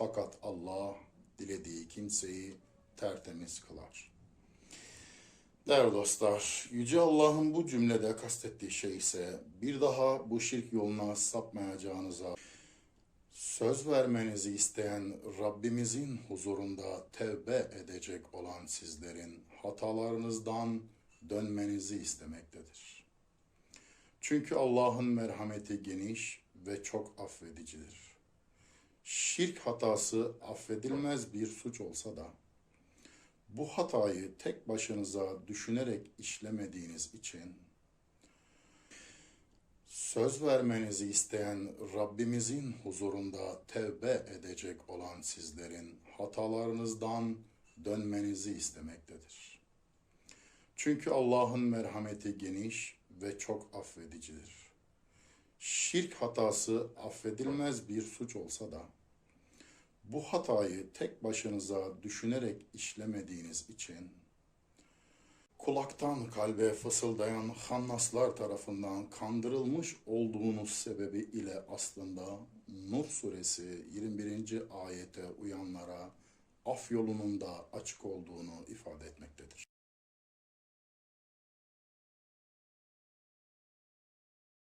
Fakat Allah dilediği kimseyi tertemiz kılar. Değerli dostlar, Yüce Allah'ın bu cümlede kastettiği şey ise bir daha bu şirk yoluna sapmayacağınıza söz vermenizi isteyen Rabbimizin huzurunda tevbe edecek olan sizlerin hatalarınızdan dönmenizi istemektedir. Çünkü Allah'ın merhameti geniş ve çok affedicidir. Şirk hatası affedilmez bir suç olsa da bu hatayı tek başınıza düşünerek işlemediğiniz için söz vermenizi isteyen Rabbimizin huzurunda tevbe edecek olan sizlerin hatalarınızdan dönmenizi istemektedir. Çünkü Allah'ın merhameti geniş ve çok affedicidir. Şirk hatası affedilmez bir suç olsa da bu hatayı tek başınıza düşünerek işlemediğiniz için kulaktan kalbe fısıldayan hannaslar tarafından kandırılmış olduğunuz sebebi ile aslında Nur suresi 21. ayete uyanlara af yolunun da açık olduğunu ifade etmektedir.